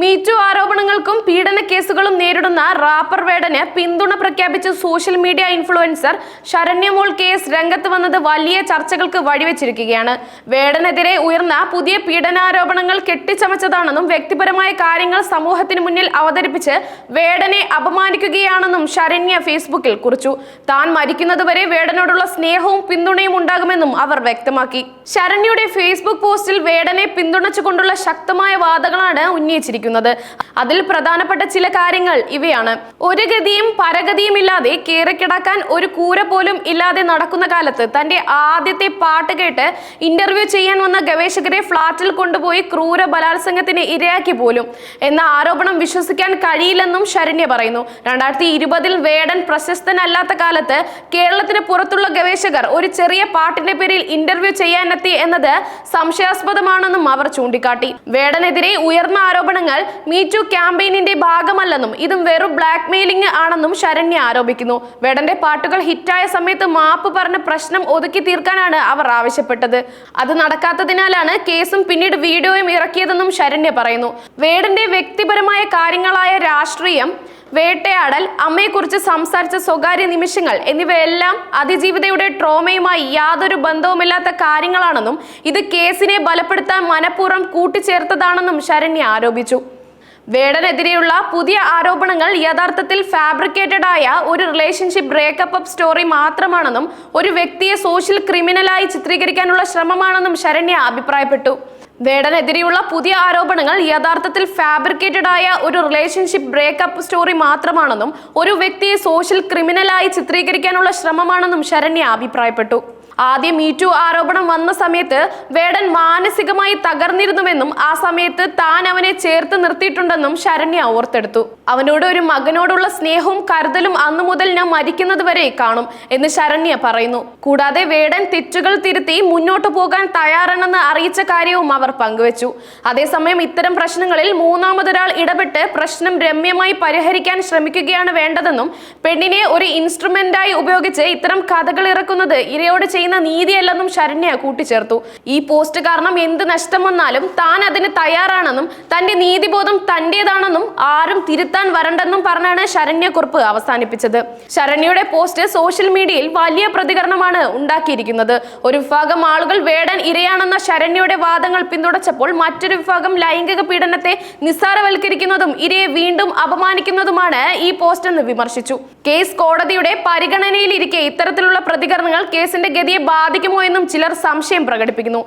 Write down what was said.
MeToo ആരോപണങ്ങൾക്കും പീഡന കേസുകളും നേരിടുന്ന റാപ്പർ വേടന് പിന്തുണ പ്രഖ്യാപിച്ച social media influencer Saranyamol case രംഗത്ത് വന്നത് വലിയ ചർച്ചകൾക്ക് വഴിവെച്ചിരിക്കുകയാണ്. വേടനെതിരെ ഉയർന്ന പുതിയ പീഡനാരോപണങ്ങൾ കെട്ടിച്ചമച്ചതാണെന്നും വ്യക്തിപരമായ കാര്യങ്ങൾ സമൂഹത്തിന് മുന്നിൽ അവതരിപ്പിച്ച് വേടനെ അപമാനിക്കുകയാണെന്നും ശരണ്യ ഫേസ്ബുക്കിൽ കുറിച്ചു. താൻ മരിക്കുന്നതുവരെ വേടനോടുള്ള സ്നേഹവും പിന്തുണയും ഉണ്ടാകുമെന്നും അവർ വ്യക്തമാക്കി. ശരണ്യയുടെ ഫേസ്ബുക്ക് പോസ്റ്റിൽ വേടനെ പിന്തുണച്ചുകൊണ്ടുള്ള ശക്തമായ വാദങ്ങളാണ് ഉന്നയിച്ചിരിക്കുന്നത്. അതിൽ പ്രധാനപ്പെട്ട ചില കാര്യങ്ങൾ ഇവയാണ്. ഒരു ഗതിയും പരഗതിയും ഇല്ലാതെ കീറിക്കിടക്കാൻ ഒരു കൂര പോലും ഇല്ലാതെ നടക്കുന്ന കാലത്ത് തന്റെ ആദ്യത്തെ പാട്ട് കേട്ട് ഇന്റർവ്യൂ ചെയ്യാൻ വന്ന ഗവേഷകരെ ഫ്ളാറ്റിൽ കൊണ്ടുപോയി ക്രൂര ബലാത്സംഗത്തിന് ഇരയാക്കി പോലും. എന്ന ആരോപണം വിശ്വസിക്കാൻ കഴിയില്ലെന്നും ശരണ്യ പറയുന്നു. രണ്ടായിരത്തി ഇരുപതിൽ വേടൻ പ്രശസ്തനല്ലാത്ത കാലത്ത് കേരളത്തിന് പുറത്തുള്ള ഗവേഷകർ ഒരു ചെറിയ പാട്ടിന്റെ പേരിൽ ഇന്റർവ്യൂ ചെയ്യാനെത്തി എന്നത് സംശയാസ്പദമാണെന്നും അവർ ചൂണ്ടിക്കാട്ടി. വേടനെതിരെ ഉയർന്ന ആരോപണങ്ങൾ മീറ്റു ക്യാമ്പയിനിന്റെ ഭാഗമല്ലെന്നും ഇതും വെറും ബ്ലാക്ക് മെയിലിംഗ് ആണെന്നും ശരണ്യ ആരോപിക്കുന്നു. വേടന്റെ പാട്ടുകൾ ഹിറ്റായ സമയത്ത് മാപ്പ് പറഞ്ഞ് പ്രശ്നം ഒതുക്കി തീർക്കാനാണ് അവർ ആവശ്യപ്പെട്ടത്. അത് നടക്കാത്തതിനാലാണ് കേസും പിന്നീട് വീഡിയോയും ഇറക്കിയതെന്നും ശരണ്യ പറയുന്നു. വേടന്റെ വ്യക്തിപരമായ കാര്യങ്ങളായ രാഷ്ട്രീയം വേട്ടയാടൽ അമ്മയെക്കുറിച്ച് സംസാരിച്ച സ്വകാര്യ നിമിഷങ്ങൾ എന്നിവയെല്ലാം അതിജീവിതയുടെ ട്രോമയുമായി യാതൊരു ബന്ധവുമില്ലാത്ത കാര്യങ്ങളാണെന്നും ഇത് കേസിനെ ബലപ്പെടുത്താൻ മനഃപൂർവം കൂട്ടിച്ചേർത്തതാണെന്നും ശരണ്യ ആരോപിച്ചു. വേടനെതിരെയുള്ള പുതിയ ആരോപണങ്ങൾ യഥാർത്ഥത്തിൽ ഫാബ്രിക്കേറ്റഡ് ആയ ഒരു റിലേഷൻഷിപ്പ് ബ്രേക്കപ്പ് അപ്പ് സ്റ്റോറി മാത്രമാണെന്നും ഒരു വ്യക്തിയെ സോഷ്യൽ ക്രിമിനലായി ചിത്രീകരിക്കാനുള്ള ശ്രമമാണെന്നും ശരണ്യ അഭിപ്രായപ്പെട്ടു. വേടനെതിരെയുള്ള പുതിയ ആരോപണങ്ങൾ യഥാർത്ഥത്തിൽ ഫാബ്രിക്കേറ്റഡ് ആയ ഒരു റിലേഷൻഷിപ്പ് ബ്രേക്കപ്പ് സ്റ്റോറി മാത്രമാണെന്നും ഒരു വ്യക്തിയെ സോഷ്യൽ ക്രിമിനലായി ചിത്രീകരിക്കാനുള്ള ശ്രമമാണെന്നും ശരണ്യ അഭിപ്രായപ്പെട്ടു. ആദ്യം മീറ്റു ആരോപണം വന്ന സമയത്ത് വേടൻ മാനസികമായി തകർന്നിരുന്നുവെന്നും ആ സമയത്ത് താൻ അവനെ ചേർത്ത് നിർത്തിയിട്ടുണ്ടെന്നും ശരണ്യ ഓർത്തെടുത്തു. അവനോട് ഒരു മകനോടുള്ള സ്നേഹവും കരുതലും അന്നു മുതൽ ഞാൻ മരിക്കുന്നത് വരെ കാണും എന്ന് ശരണ്യ പറയുന്നു. കൂടാതെ വേടൻ തെറ്റുകൾ തിരുത്തി മുന്നോട്ട് പോകാൻ തയ്യാറാണെന്ന് അറിയിച്ച കാര്യവും അവർ പങ്കുവച്ചു. അതേസമയം ഇത്തരം പ്രശ്നങ്ങളിൽ മൂന്നാമതൊരാൾ ഇടപെട്ട് പ്രശ്നം രമ്യമായി പരിഹരിക്കാൻ ശ്രമിക്കുകയാണ് വേണ്ടതെന്നും പെണ്ണിനെ ഒരു ഇൻസ്ട്രുമെന്റായി ഉപയോഗിച്ച് ഇത്തരം കഥകൾ ഇറക്കുന്നത് ഇരയോട് ചെയ്യുന്ന നീതിയല്ലെന്നും ശരണ്യ കൂട്ടിച്ചേർത്തു. ഈ പോസ്റ്റ് കാരണം എന്ത് നഷ്ടം വന്നാലും താൻ അതിന് തയ്യാറാണെന്നും തന്റെ നീതിബോധം തന്റേതാണെന്നും ആരും തിരുത്താൻ വരണ്ടെന്നും പറഞ്ഞാണ് ശരണ്യ കുറിപ്പ് അവസാനിപ്പിച്ചത്. ശരണ്യയുടെ പോസ്റ്റ് സോഷ്യൽ മീഡിയയിൽ വലിയ പ്രതികരണമാണ് ഉണ്ടാക്കിയിരിക്കുന്നത്. ഒരു വിഭാഗം ആളുകൾ വേടൻ ഇരയാണെന്ന ശരണ്യയുടെ വാദങ്ങൾ പിന്തുണച്ചപ്പോൾ മറ്റൊരു വിഭാഗം ലൈംഗിക പീഡനത്തെ നിസ്സാരവൽക്കരിക്കുന്നതും ഇരയെ വീണ്ടും അപമാനിക്കുന്നതുമാണ് ഈ പോസ്റ്റ് എന്ന് വിമർശിച്ചു. കേസ് കോടതിയുടെ പരിഗണനയിലിരിക്കെ ഇത്തരത്തിലുള്ള പ്രതികരണങ്ങൾ കേസിന്റെ ഗതിയെ ബാധിക്കുമോ എന്നും ചിലർ സംശയം പ്രകടിപ്പിക്കുന്നു.